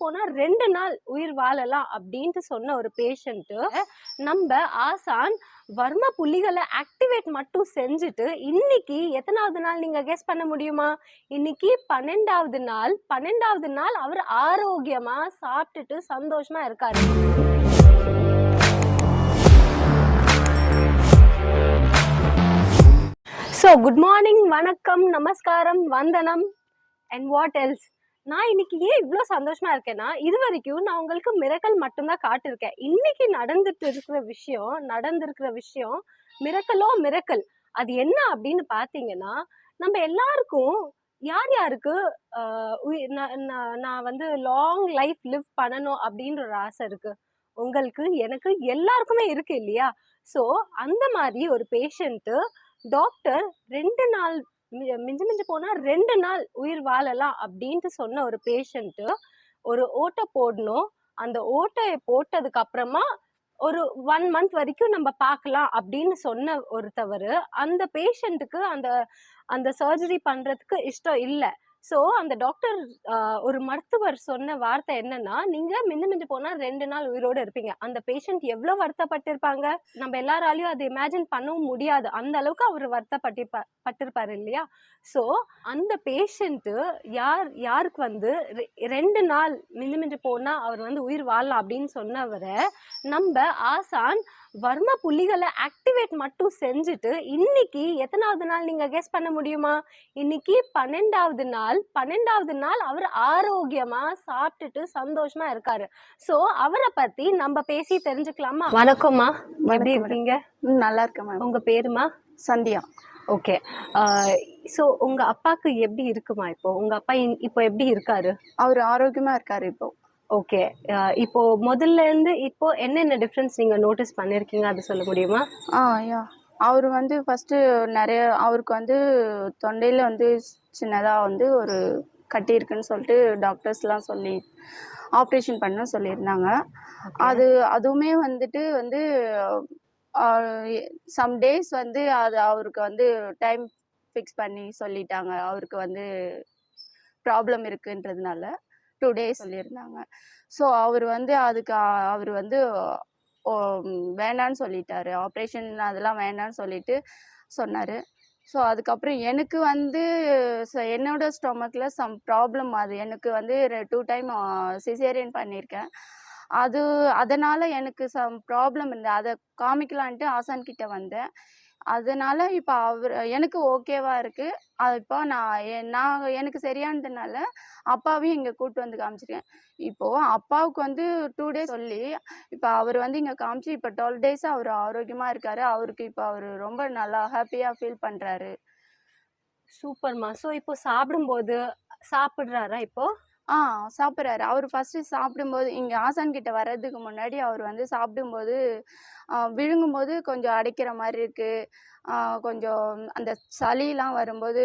போனா ரெண்டு நாள் உயிர் வாழலாம் அப்படின்ட்டு சொன்ன ஒரு பேஷண்ட்டு நம்ம ஆசான் வர்ம புள்ளிகளை ஆக்டிவேட் மட்டும் செஞ்சுட்டு இன்னைக்கு எத்தனாவது நாள் நீங்க கெஸ் பண்ண முடியுமா? இன்னைக்கு பன்னெண்டாவது நாள் பன்னெண்டாவது நாள் அவர் ஆரோக்கியமா சாப்பிட்டுட்டு சந்தோஷமா இருக்காரு. ஸோ குட் மார்னிங் வணக்கம் நமஸ்காரம் வந்தனம் அண்ட் வாட் எல்ஸ் நான் இன்னைக்கு ஏன் இவ்வளோ சந்தோஷமா இருக்கேன்னா இது வரைக்கும் நான் உங்களுக்கு மிரக்கல் மட்டும்தான் காட்டிருக்கேன் இன்னைக்கு நடந்துட்டு இருக்கிற விஷயம் நடந்திருக்கிற விஷயம் மிரக்கலோ மிரக்கல் அது என்ன அப்படின்னு பார்த்தீங்கன்னா நம்ம எல்லாருக்கும் யார் யாருக்கு நான் நான் நான் வந்து லாங் லைஃப் லிவ் பண்ணணும் அப்படின்ற ஒரு ஆசை இருக்கு. உங்களுக்கு எனக்கு எல்லாருக்குமே இருக்கு இல்லையா? ஸோ அந்த மாதிரி ஒரு பேஷண்ட்டு டாக்டர் ரெண்டு நாள் மிஞ்சி மிஞ்சி போனால் ரெண்டு நாள் உயிர் வாழலாம் அப்படின்ட்டு சொன்ன ஒரு பேஷண்ட்டு ஒரு ஓட்டை போடணும். அந்த ஓட்டையை போட்டதுக்கு அப்புறமா ஒரு ஒன் மந்த் வரைக்கும் நம்ம பார்க்கலாம் அப்படின்னு சொன்ன ஒருத்தவர். அந்த பேஷண்ட்டுக்கு அந்த அந்த சர்ஜரி பண்ணுறதுக்கு இஷ்டம் இல்லை. ஸோ அந்த டாக்டர் ஒரு மருத்துவர் சொன்ன வார்த்தை என்னன்னா நீங்க மிஞ்சி மிஞ்சி போனா ரெண்டு நாள் உயிரோடு இருப்பீங்க. அந்த பேஷண்ட் எவ்வளோ வருத்தப்பட்டிருப்பாங்க? நம்ம எல்லாராலையும் அதை இமேஜின் பண்ணவும் முடியாது. அந்த அளவுக்கு அவர் வருத்தப்பட்டிருப்பா பட்டிருப்பாரு இல்லையா? ஸோ அந்த பேஷண்ட்டு யார் யாருக்கு வந்து ரெ- ரெண்டு நாள் மிந்து மிஞ்சி போனா அவர் வந்து உயிர் வாழலாம் அப்படின்னு சொன்னவரை நம்ம ஆசான் வர்ம புள்ளிகளை ஆக்டிவேட் மட்டும் செஞ்சுட்டு இன்னைக்கு எத்தனாவது நாள் நீங்க கெஸ் பண்ண முடியுமா? இன்னைக்கு பன்னெண்டாவது நாள் பன்னெண்டாவது நாள் அவர் ஆரோக்கியமா சாப்பிட்டுட்டு சந்தோஷமா இருக்காரு. சோ அவரை பத்தி நம்ம பேசி தெரிஞ்சுக்கலாமா? வணக்கம்மா எப்படி இருக்கீங்க? நல்லா இருக்கேன் மேம். உங்க பேருமா சந்தியா. ஓகே. ஸோ உங்க அப்பாக்கு எப்படி இருக்குமா இப்போ? உங்க அப்பா இப்போ எப்படி இருக்காரு? அவர் ஆரோக்கியமா இருக்காரு இப்போ. ஓகே இப்போ முதல்ல இருந்து இப்போ என்னென்ன டிஃப்ரென்ஸ் நீங்க நோட்டீஸ் பண்ணிருக்கீங்க? அது சொல்ல முடியுமா? ஆ யா. அவர் வந்து ஃபஸ்ட்டு நிறைய அவருக்கு வந்து தொண்டையில் வந்து சின்னதாக வந்து ஒரு கட்டி இருக்குன்னு சொல்லிட்டு டாக்டர்ஸ்லாம் சொல்லி ஆப்ரேஷன் பண்ண சொல்லியிருந்தாங்க. அது அதுவுமே வந்துட்டு வந்து சம் டேஸ் வந்து அது அவருக்கு வந்து டைம் ஃபிக்ஸ் பண்ணி சொல்லிட்டாங்க. அவருக்கு வந்து ப்ராப்ளம் இருக்குன்றதுனால. டூ டேஸ் சொல்லியிருந்தாங்க. ஸோ அவர் வந்து அதுக்கு அவர் வந்து வேண்டான்னு சொல்லிட்டாரு. ஆப்ரேஷன் அதெல்லாம் வேண்டான்னு சொல்லிட்டு சொன்னார். ஸோ அதுக்கப்புறம் எனக்கு வந்து என்னோட ஸ்டொமக்கில் சம் ப்ராப்ளம் அது. எனக்கு வந்து டூ டைம் சிசேரியன் பண்ணியிருக்கேன். அது அதனால் எனக்கு சம் ப்ராப்ளம் இருந்தது. அதை காமிக்கலான்ட்டு ஆசான்கிட்ட வந்தேன். அதனால இப்போ அவர் எனக்கு ஓகேவா இருக்கு. அது இப்போ நான் நான் எனக்கு சரியானதுனால அப்பாவையும் இங்கே கூப்பிட்டு வந்து காமிச்சிருக்கேன். இப்போ அப்பாவுக்கு வந்து டூ டேஸ் சொல்லி இப்போ அவர் வந்து இங்கே காமிச்சு இப்போ டுவெல் டேஸ் அவர் ஆரோக்கியமாக இருக்காரு. அவருக்கு இப்போ அவர் ரொம்ப நல்லா ஹாப்பியாக ஃபீல் பண்ணுறாரு சூப்பர்மா. ஸோ இப்போ சாப்பிடும்போது சாப்பிட்றாரா இப்போ? ஆ சாப்பிட்றாரு. அவர் ஃபஸ்ட்டு சாப்பிடும்போது இங்கே ஆசான் கிட்ட வர்றதுக்கு முன்னாடி அவர் வந்து சாப்பிடும்போது விழுங்கும்போது கொஞ்சம் அடைக்கிற மாதிரி இருக்குது கொஞ்சம் அந்த சளிலாம் வரும்போது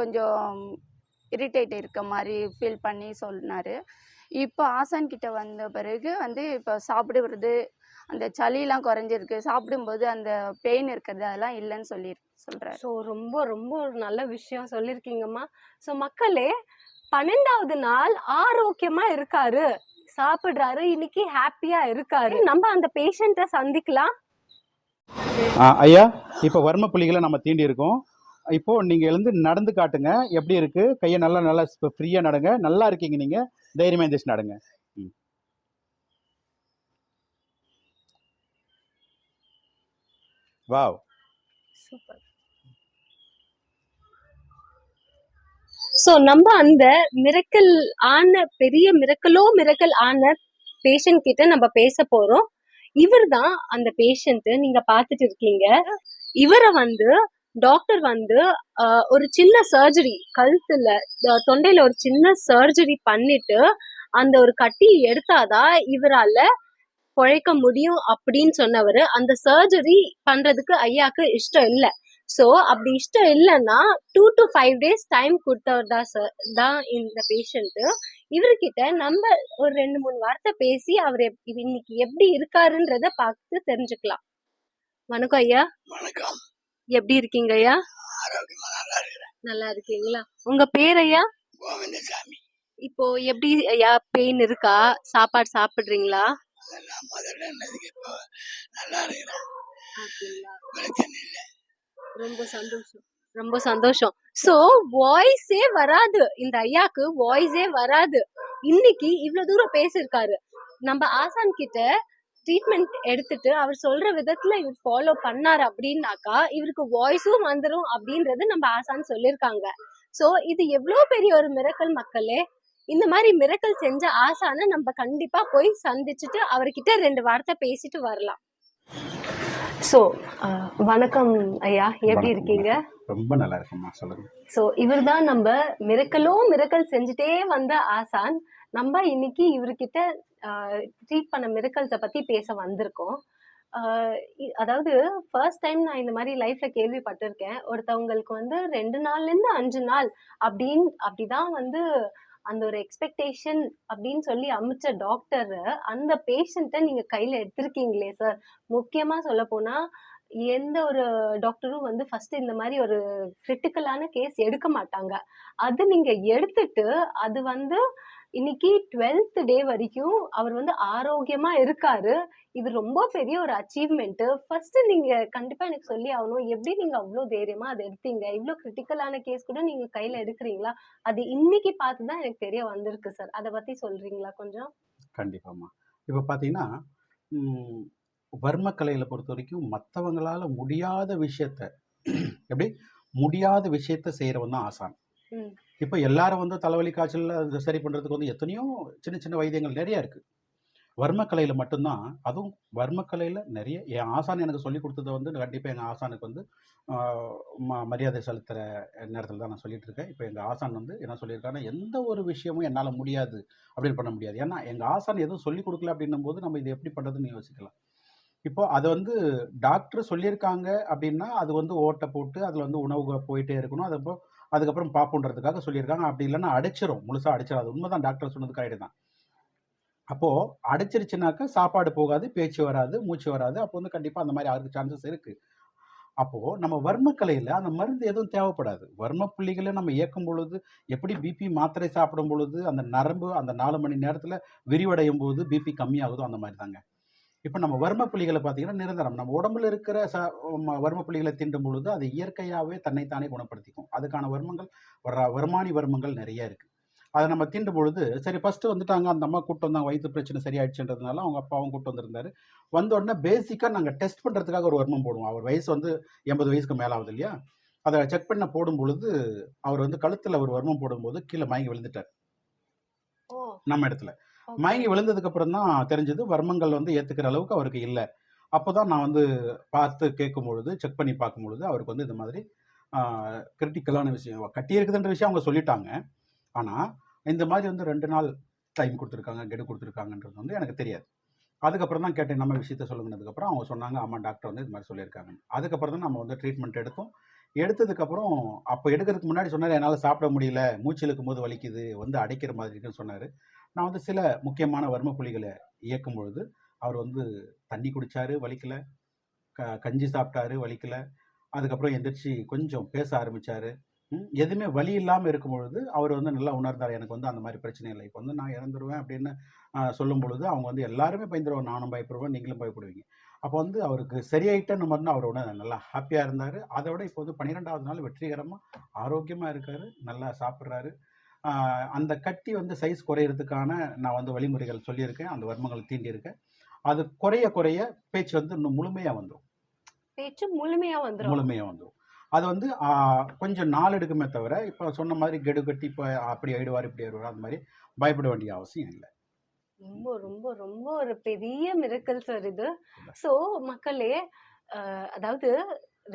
கொஞ்சம் இரிட்டேட் இருக்க மாதிரி ஃபீல் பண்ணி சொன்னார். இப்போ ஆசான் கிட்ட வந்த பிறகு வந்து இப்போ சாப்பிடுறது அந்த சளியெலாம் குறைஞ்சிருக்கு. சாப்பிடும்போது அந்த பெயின் இருக்கிறது அதெல்லாம் இல்லைன்னு சொல்லி சொல்கிறேன் ஸோ ரொம்ப ரொம்ப ஒரு நல்ல விஷயம் சொல்லியிருக்கீங்கம்மா. ஸோ மக்களே பன்னெண்டாவது நாள் ஆரோக்கியமா இருக்காரு. சாப்பிடுறாரு. இன்னைக்கு ஹாப்பியா இருக்காரு. நம்ம அந்த பேஷண்ட்டை சந்திக்கலாம். ஆ, ஐயா இப்போ வர்ம புள்ளிகளை நம்ம தீண்டி இருக்கோம். இப்போ நீங்க எழுந்து நடந்து காட்டுங்க. எப்படி இருக்கு? கையை நல்லா நல்லா ஃப்ரீயா நடங்க. நல்லா இருக்கீங்க நீங்க. தைரியமா எந்திரிச்சு நடங்க. ம். வாவ். சூப்பர். ஸோ நம்ம அந்த மிரக்கல் ஆன பெரிய மிரக்கலோ மிரக்கல் ஆன பேஷண்ட் கிட்ட நம்ம பேச போறோம். இவர் தான் அந்த பேஷண்ட் நீங்க பார்த்துட்டு இருக்கீங்க. இவரை வந்து டாக்டர் வந்து ஒரு சின்ன சர்ஜரி கழுத்துல தொண்டையில ஒரு சின்ன சர்ஜரி பண்ணிட்டு அந்த ஒரு கட்டி எடுத்தாதான் இவரால பிழைக்க முடியும் அப்படின்னு சொன்னவர். அந்த சர்ஜரி பண்றதுக்கு ஐயாக்கு இஷ்டம் இல்லை. ஸோ அப்படி இஷ்டம் இல்லைன்னா two to five days time கொடுத்தவர் தான் சார் தான் இந்த பேஷண்ட்டு இவர்கிட்ட நம்ம ஒரு ரெண்டு மூணு வார்த்தை பேசி அவர் இன்னைக்கு எப்படி இருக்காருன்றத பார்த்து தெரிஞ்சுக்கலாம். வணக்கம் ஐயா. வணக்கம். எப்படி இருக்கீங்க ஐயா? நல்லா இருக்கீங்களா? உங்க பேர் ஐயா? கோவிந்தசாமி. இப்போ எப்படி ஐயா பெயின் இருக்கா? சாப்பாடு சாப்பிடுறீங்களா? நல்லா இருக்கிறேன். அப்படிங்களா? பிரச்சனை இல்லை. ரொம்ப சந்தோஷம். ரொம்ப சந்தோஷம். சோ வாய்ஸே வராது. இந்த ஐயாக்கு வாய்ஸே வராது. இன்னைக்கு இவ்வளவு தூரம் பேசியிருக்காரு. நம்ம ஆசான் கிட்ட ட்ரீட்மெண்ட் எடுத்துட்டு அவர் சொல்ற விதத்துல இவர் ஃபாலோ பண்ணாரு அப்படின்னாக்கா இவருக்கு வாய்ஸும் வந்துரும் அப்படின்றது நம்ம ஆசான் சொல்லியிருக்காங்க. சோ இது எவ்வளவு பெரிய ஒரு மிரக்கல் மக்களே. இந்த மாதிரி மிரக்கல் செஞ்ச ஆசான நம்ம கண்டிப்பா போய் சந்திச்சுட்டு அவர்கிட்ட ரெண்டு வார்த்தை பேசிட்டு வரலாம். ஸோ வணக்கம் ஐயா. எப்படி. இருக்கீங்க? ரொம்ப நல்லா இருக்கும்மா. சொல்லுங்க. ஸோ இவர் தான் நம்ம மிரக்கலும் மிரக்கல் செஞ்சுட்டே வந்த ஆசான். நம்ம இன்னைக்கு இவர்கிட்ட ட்ரீட் பண்ண மிரக்கல்ஸை பத்தி பேச வந்திருக்கோம். அதாவது ஃபர்ஸ்ட் டைம் நான் இந்த மாதிரி லைஃப்ல கேள்விப்பட்டிருக்கேன். ஒருத்தவங்களுக்கு வந்து ரெண்டு நாள்ல இருந்து அஞ்சு நாள் அப்படின்னு அப்படிதான் வந்து அந்த ஒரு எக்ஸ்பெக்டேஷன் அப்படின்னு சொல்லி அமைச்ச டாக்டர் அந்த பேஷண்ட்டை நீங்க கையில எடுத்திருக்கீங்களே சார் முக்கியமா சொல்ல போனா எந்த ஒரு டாக்டரும் வந்து ஃபர்ஸ்ட் இந்த மாதிரி ஒரு கிரிட்டிக்கலான கேஸ் எடுக்க மாட்டாங்க. அது நீங்க எடுத்துட்டு அது வந்து இன்னைக்கு டுவெல்த் டே வரைக்கும் அவர் வந்து ஆரோக்கியமா இருக்காரு. இது ரொம்ப பெரிய ஒரு அச்சீவ்மெண்ட் ஃபர்ஸ்ட் நீங்க கண்டிப்பா எனக்கு சொல்லி ஆகணும். எப்படி நீங்க அவ்வளோ தைரியமா அதை எடுத்தீங்க? இவ்வளோ கிரிட்டிக்கலான கேஸ் கூட நீங்க கையில எடுக்கிறீங்களா? அது இன்னைக்கு பார்த்து தான் எனக்கு தெரிய வந்திருக்கு சார் அதை பத்தி சொல்றீங்களா கொஞ்சம்? கண்டிப்பாம்மா. இப்போ பார்த்தீங்கன்னா ம், வர்மக்கலையில் பொறுத்த வரைக்கும் மற்றவங்களால முடியாத விஷயத்த எப்படி? முடியாத விஷயத்த செய்கிறவன் தான் ஆசான். இப்போ எல்லாரும் வந்து தலைவலி காய்ச்சல் சரி பண்ணுறதுக்கு வந்து எத்தனையோ சின்ன சின்ன வைத்தியங்கள் நிறைய இருக்குது வர்மக்கலையில் மட்டும்தான் அதுவும் வர்மக்கலையில் நிறைய என் ஆசான் எனக்கு சொல்லி கொடுத்ததை வந்து கண்டிப்பாக எங்கள் ஆசானுக்கு வந்து ம- மரியாதை செலுத்துகிற நேரத்தில் தான் நான் சொல்லிட்டு இருக்கேன். இப்போ எங்கள் ஆசான் வந்து என்ன சொல்லியிருக்காங்கன்னா எந்த ஒரு விஷயமும் என்னால் முடியாது அப்படின்னு பண்ண முடியாது. ஏன்னா எங்கள் ஆசான் எதுவும் சொல்லி கொடுக்கல அப்படின்னும் போது நம்ம இது எப்படி பண்ணுறதுன்னு யோசிக்கலாம். இப்போ அது வந்து டாக்டர் சொல்லியிருக்காங்க அப்படின்னா அது வந்து ஓட்டை போட்டு அதில் வந்து உணவு போயிட்டே இருக்கணும். அது அப்போ அதுக்கப்புறம் பார்ப்போன்றதுக்காக சொல்லியிருக்காங்க. அப்படி இல்லைன்னா அடைச்சிரும். முழுசாக அடிச்சிடும் அது உண்மைதான் டாக்டர் சொன்னது கரெக்டு தான். அப்போது அடைச்சிருச்சுனாக்கா சாப்பாடு போகாது பேச்சு வராது மூச்சு வராது. அப்போ வந்து கண்டிப்பாக அந்த மாதிரி ஆகிறதுக்கு சான்சஸ் இருக்குது அப்போது நம்ம வர்மக்கலையில் அந்த மருந்து எதுவும் தேவைப்படாது. வர்ம புள்ளிகளை நம்ம இயக்கும் பொழுது எப்படி பிபி மாத்திரை சாப்பிடும் பொழுது அந்த நரம்பு அந்த நாலு மணி நேரத்தில் விரிவடையும் போது பிபி கம்மியாகுதோ அந்த மாதிரி தாங்க. இப்போ நம்ம வர்ம புள்ளிகளை பார்த்தீங்கன்னா நிரந்தரம். நம்ம உடம்புல இருக்கிற ச ம- வர்ம புள்ளிகளை தீண்டும் பொழுது அது இயற்கையாகவே தன்னைத்தானே குணப்படுத்திக்கும். அதுக்கான வர்மங்கள் வர வருமானி வர்மங்கள் நிறைய இருக்குது அதை நம்ம தீண்டும் பொழுது சரி ஃபஸ்ட்டு வந்துட்டாங்க அந்த அம்மா கூட்டு வந்தாங்க வயிற்று பிரச்சனை சரியாயிடுச்சுன்றதுனால அவங்க அப்பாவும் கூட்டு வந்திருந்தாரு. வந்த உடனே பேசிக்காக நாங்கள் டெஸ்ட் பண்ணுறதுக்காக ஒரு வர்மம் போடுவோம். அவர் வயசு வந்து எண்பது வயசுக்கு மேலே ஆகுது இல்லையா? அதை செக் பண்ண போடும் பொழுது அவர் வந்து கழுத்தில் ஒரு வர்மம் போடும்போது கீழே மயங்கி விழுந்துட்டார். ஓ. நம்ம இடத்துல. மயங்கி விழுந்ததுக்கு அப்புறம் தான் தெரிஞ்சது வர்மங்கள் வந்து ஏத்துக்கிற அளவுக்கு அவருக்கு இல்லை. அப்போதான் நான் வந்து பார்த்து கேட்கும் பொழுது செக் பண்ணி பார்க்கும் பொழுது அவருக்கு வந்து இந்த மாதிரி கிரிட்டிக்கலான விஷயம் கட்டியிருக்குதுன்ற விஷயம் அவங்க சொல்லிட்டாங்க. ஆனால் இந்த மாதிரி வந்து ரெண்டு நாள் டைம் கொடுத்துருக்காங்க கெடு கொடுத்துருக்காங்கன்றது வந்து எனக்கு தெரியாது. அதுக்கப்புறம் தான் கேட்டேன் நம்ம விஷயத்த சொல்லுங்கனதுக்கப்புறம் அவங்க சொன்னாங்க ஆமாம் டாக்டர் வந்து இது மாதிரி சொல்லியிருக்காங்க அதுக்கப்புறம் தான் நம்ம வந்து ட்ரீட்மெண்ட் எடுத்தோம். எடுத்ததுக்கப்புறம் அப்போ எடுக்கிறதுக்கு முன்னாடி சொன்னார் என்னால் சாப்பிட முடியல மூச்சு இழுக்கும் போது வலிக்குது வந்து அடைக்கிற மாதிரி இருக்குன்னு சொன்னார். நான் வந்து சில முக்கியமான வர்ம புள்ளிகளை இயக்கும் பொழுது அவர் வந்து தண்ணி குடிச்சாரு வலிக்கல. க கஞ்சி சாப்பிட்டாரு வலிக்கல. அதுக்கப்புறம் எந்திரிச்சு கொஞ்சம் பேச ஆரம்பித்தார் எதுவுமே வலி இல்லாமல் இருக்கும் பொழுது அவர் வந்து நல்லா உணர்ந்தார் எனக்கு வந்து அந்த மாதிரி பிரச்சனை இல்லை. இப்போ வந்து நான் இறந்துருவேன் அப்படின்னு சொல்லும் பொழுது அவங்க வந்து எல்லாருமே பயந்துருவோம் நானும் பயப்படுவேன் நீங்களும் பயப்படுவீங்க. அப்போ வந்து அவருக்கு சரியாயிட்டேன்னு மட்டும் அவர் உணர் நல்லா ஹாப்பியாக இருந்தார். அதை விட இப்போ வந்து பன்னிரெண்டாவது நாள் வெற்றிகரமாக ஆரோக்கியமாக இருக்கார். நல்லா சாப்பிட்றாரு. அந்த கட்டி வந்து சைஸ் குறையிறதுக்கான நான் வந்து வழிமுறைகள் சொல்லியிருக்கேன். அந்த வர்மங்களை தீண்டியிருக்கேன் அது குறைய குறைய பேச்சு வந்து இன்னும் முழுமையாக வந்துடும் பேச்சு முழுமையா வந்துரும். முழுமையாக வந்துடும் அது வந்து கொஞ்சம் நாள் எடுக்குமே தவிர இப்போ சொன்ன மாதிரி கெடு கட்டி இப்போ அப்படி ஆயிடுவார் இப்படி ஆயிடுவார் அந்த மாதிரி பயப்பட வேண்டிய அவசியம் இல்லை. ரொம்ப ரொம்ப ரொம்ப ஒரு பெரிய மிரக்கல் சார் இது. ஸோ மக்களே அதாவது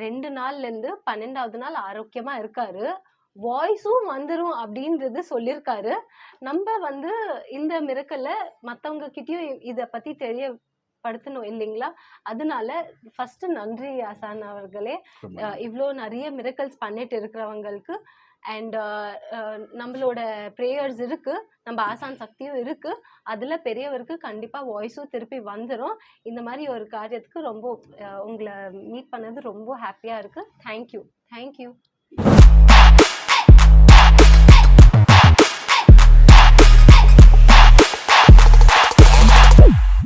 ரெண்டு நாள்ல இருந்து பன்னெண்டாவது நாள் ஆரோக்கியமா இருக்காரு. வாய்ஸும் வந்துரும் அப்படின்றது சொல்லியிருக்காரு நம்ம வந்து இந்த மிரக்கல்ல மத்தவங்க கிட்டயும் இத பத்தி தெரியப்படுத்தணும் இல்லைங்களா? அதனால ஃபர்ஸ்ட் நன்றி ஆசான் அவர்களே. இவ்ளோ நிறைய மிரக்கல்ஸ் பண்ணிட்டு இருக்கிறவங்களுக்கு அண்ட் நம்மளோட ப்ரேயர்ஸ் இருக்கு. நம்ம ஆசான் சக்தியும் இருக்கு. அதுல பெரியவருக்கு கண்டிப்பா வாய்ஸும் திருப்பி வந்துரும். இந்த மாதிரி ஒரு காரியத்துக்கு ரொம்ப உங்களை மீட் பண்ணது ரொம்ப ஹாப்பியா இருக்கு. Thank you thank you